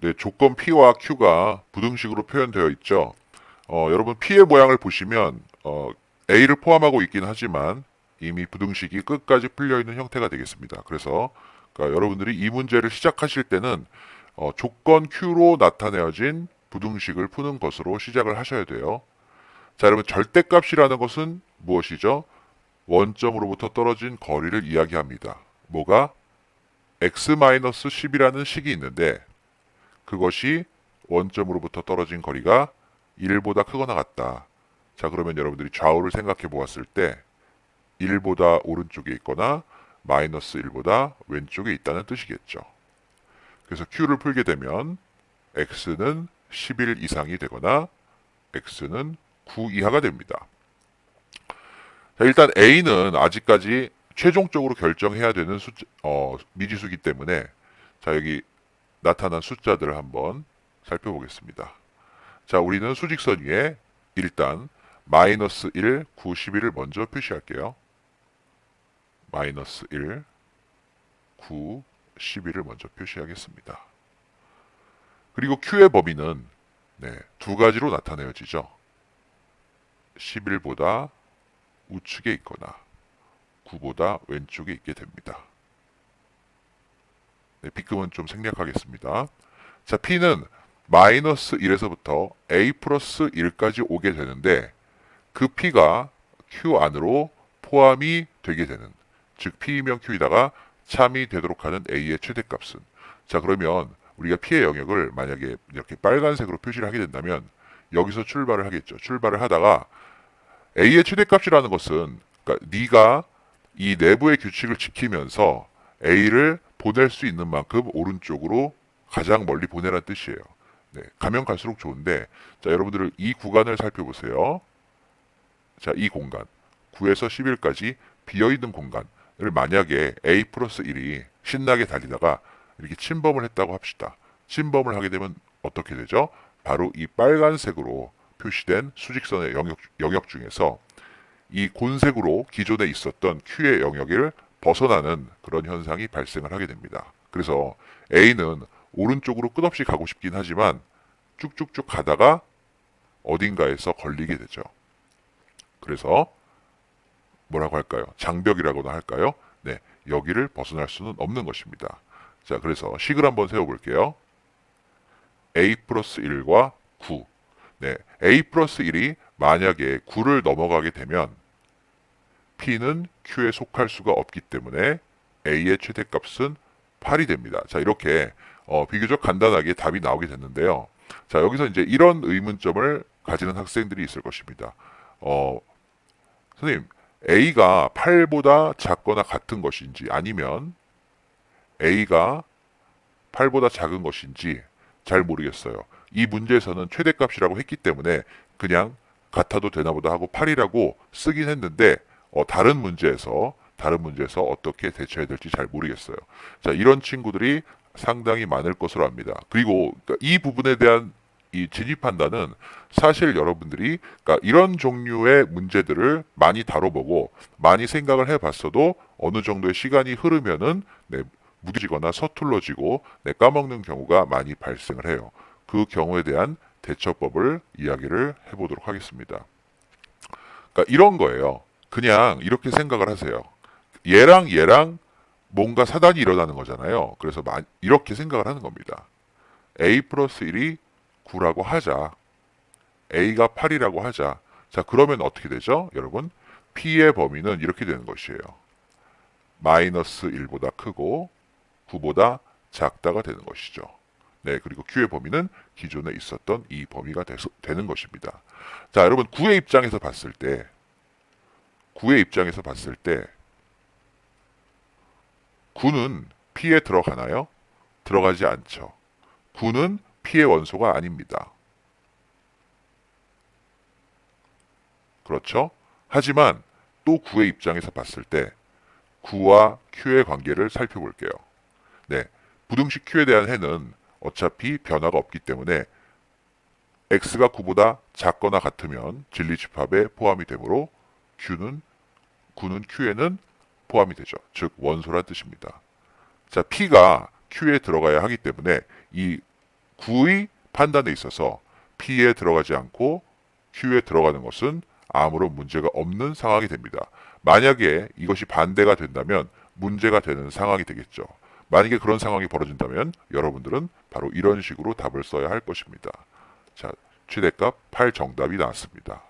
네, 조건 P와 Q가 부등식으로 표현되어 있죠. 어, 여러분 P의 모양을 보시면 어, A를 포함하고 있긴 하지만 이미 부등식이 끝까지 풀려 있는 형태가 되겠습니다. 그래서 그러니까 여러분들이 이 문제를 시작하실 때는 어, 조건 Q로 나타내어진 부등식을 푸는 것으로 시작을 하셔야 돼요. 자, 여러분 절대값이라는 것은 무엇이죠? 원점으로부터 떨어진 거리를 이야기합니다. 뭐가? x-10이라는 식이 있는데 그것이 원점으로부터 떨어진 거리가 1보다 크거나 같다. 자, 그러면 여러분들이 좌우를 생각해 보았을 때 1보다 오른쪽에 있거나 마이너스 1보다 왼쪽에 있다는 뜻이겠죠. 그래서 q를 풀게 되면 x는 11 이상이 되거나 x는 9 이하가 됩니다. 자, 일단 a는 아직까지 최종적으로 결정해야 되는 숫자, 어, 미지수기 때문에 자 여기 나타난 숫자들을 한번 살펴보겠습니다. 자 우리는 수직선 위에 일단 마이너스 1, 9, 11을 먼저 표시할게요. 마이너스 1, 9, 11을 먼저 표시하겠습니다. 그리고 q의 범위는 네, 두 가지로 나타내어지죠. 11보다 우측에 있거나 9보다 왼쪽에 있게 됩니다. 네, B급은 좀 생략하겠습니다. 자, P는 마이너스 1에서부터 A 플러스 1까지 오게 되는데 그 P가 Q 안으로 포함이 되게 되는 즉 P이면 Q이다가 참이 되도록 하는 A의 최대값은 자 그러면 우리가 P의 영역을 만약에 이렇게 빨간색으로 표시를 하게 된다면 여기서 출발을 하겠죠. 출발을 하다가 A의 최대값이라는 것은 그러니까 네가 이 내부의 규칙을 지키면서 A를 보낼 수 있는 만큼 오른쪽으로 가장 멀리 보내라는 뜻이에요. 네, 가면 갈수록 좋은데 자 여러분들 이 구간을 살펴보세요. 자 이 공간 9에서 11까지 비어있는 공간을 만약에 A 플러스 1이 신나게 달리다가 이렇게 침범을 했다고 합시다. 침범을 하게 되면 어떻게 되죠? 바로 이 빨간색으로 표시된 수직선의 영역, 영역 중에서 이 곤색으로 기존에 있었던 Q의 영역을 벗어나는 그런 현상이 발생을 하게 됩니다. 그래서 A는 오른쪽으로 끝없이 가고 싶긴 하지만 쭉쭉쭉 가다가 어딘가에서 걸리게 되죠. 그래서 뭐라고 할까요? 장벽이라고나 할까요? 네, 여기를 벗어날 수는 없는 것입니다. 자, 그래서 식을 한번 세워볼게요. A 플러스 1과 9. 네, A 플러스 1이 만약에 9를 넘어가게 되면 P는 Q에 속할 수가 없기 때문에 A의 최대값은 8이 됩니다. 자, 이렇게 어, 비교적 간단하게 답이 나오게 됐는데요. 자, 여기서 이제 이런 의문점을 가지는 학생들이 있을 것입니다. 어, 선생님, A가 8보다 작거나 같은 것인지 아니면 A가 8보다 작은 것인지 잘 모르겠어요. 이 문제에서는 최대값이라고 했기 때문에 그냥 같아도 되나 보다 하고 8이라고 쓰긴 했는데 어, 다른 문제에서 다른 문제에서 어떻게 대처해야 될지 잘 모르겠어요. 자, 이런 친구들이 상당히 많을 것으로 압니다. 그리고 그러니까 이 부분에 대한 이 진입 판단은 사실 여러분들이 그러니까 이런 종류의 문제들을 많이 다뤄보고 많이 생각을 해봤어도 어느 정도의 시간이 흐르면은 네, 무뎌지거나 서툴러지고 네, 까먹는 경우가 많이 발생을 해요. 그 경우에 대한 대처법을 이야기를 해보도록 하겠습니다. 그러니까 이런 거예요. 그냥 이렇게 생각을 하세요. 얘랑 얘랑 뭔가 사단이 일어나는 거잖아요. 그래서 마- 이렇게 생각을 하는 겁니다. A 플러스 1이 9라고 하자. A가 8이라고 하자. 자, 그러면 어떻게 되죠? 여러분, P의 범위는 이렇게 되는 것이에요. 마이너스 1보다 크고 9보다 작다가 되는 것이죠. 네, 그리고 Q의 범위는 기존에 있었던 이 범위가 되는 것입니다. 자, 여러분, 9의 입장에서 봤을 때, 9의 입장에서 봤을 때, 9는 P에 들어가나요? 들어가지 않죠. 9는 P의 원소가 아닙니다. 그렇죠? 하지만 또 9의 입장에서 봤을 때 9와 Q의 관계를 살펴볼게요. 네. 부등식 Q에 대한 해는 어차피 변화가 없기 때문에 X가 9보다 작거나 같으면 진리 집합에 포함이 되므로 Q는 9는 Q에는 포함이 되죠. 즉 원소란 뜻입니다. 자, P가 Q에 들어가야 하기 때문에 이 9의 판단에 있어서 P에 들어가지 않고 Q에 들어가는 것은 아무런 문제가 없는 상황이 됩니다. 만약에 이것이 반대가 된다면 문제가 되는 상황이 되겠죠. 만약에 그런 상황이 벌어진다면 여러분들은 바로 이런 식으로 답을 써야 할 것입니다. 자, 최대값 8 정답이 나왔습니다.